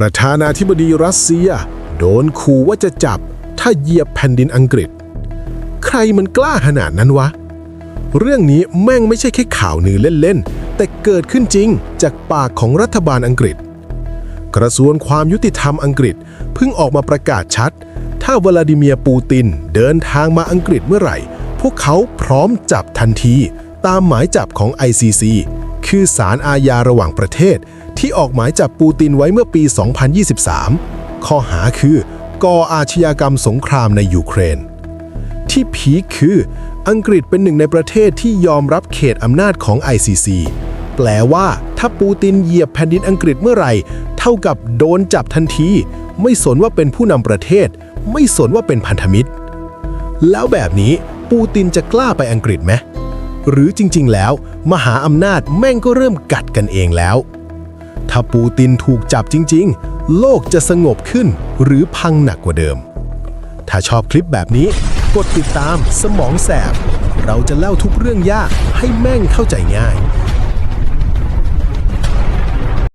ประธานาธิบดีรัสเซีย โดนขู่ว่าจะจับถ้าเหยียบแผ่นดินอังกฤษ ใครมันกล้าขนาดนั้นวะ เรื่องนี้แม่งไม่ใช่แค่ข่าวนือเล่นๆ แต่เกิดขึ้นจริงจากปากของรัฐบาลอังกฤษ กระทรวงความยุติธรรมอังกฤษเพิ่งออกมาประกาศชัด ถ้าวลาดิเมียร์ปูตินเดินทางมาอังกฤษเมื่อไหร่ พวกเขาพร้อมจับทันทีตามหมายจับของ ICC คือศาลอาญาระหว่างประเทศ ที่ออกหมายจับปูตินไว้เมื่อปี 2023 ข้อหาคือก่ออาชญากรรมสงครามในยูเครน ที่พีคคืออังกฤษเป็นหนึ่งในประเทศที่ยอมรับเขตอำนาจของ ICC แปลว่าถ้าปูตินเหยียบแผ่นดินอังกฤษเมื่อไหร่ เท่ากับโดนจับทันที ไม่สนว่าเป็นผู้นำประเทศ ไม่สนว่าเป็นพันธมิตร แล้วแบบนี้ปูตินจะกล้าไปอังกฤษไหม หรือจริงๆ แล้ว มหาอำนาจแม่งก็เริ่มกัดกันเองแล้ว ถ้าปูตินถูกจับจริง ๆ โลกจะสงบขึ้นหรือพังหนักกว่าเดิม ถ้าชอบคลิปแบบนี้ กดติดตามสมองแสบ เราจะเล่าทุกเรื่องยากให้แม่งเข้าใจง่าย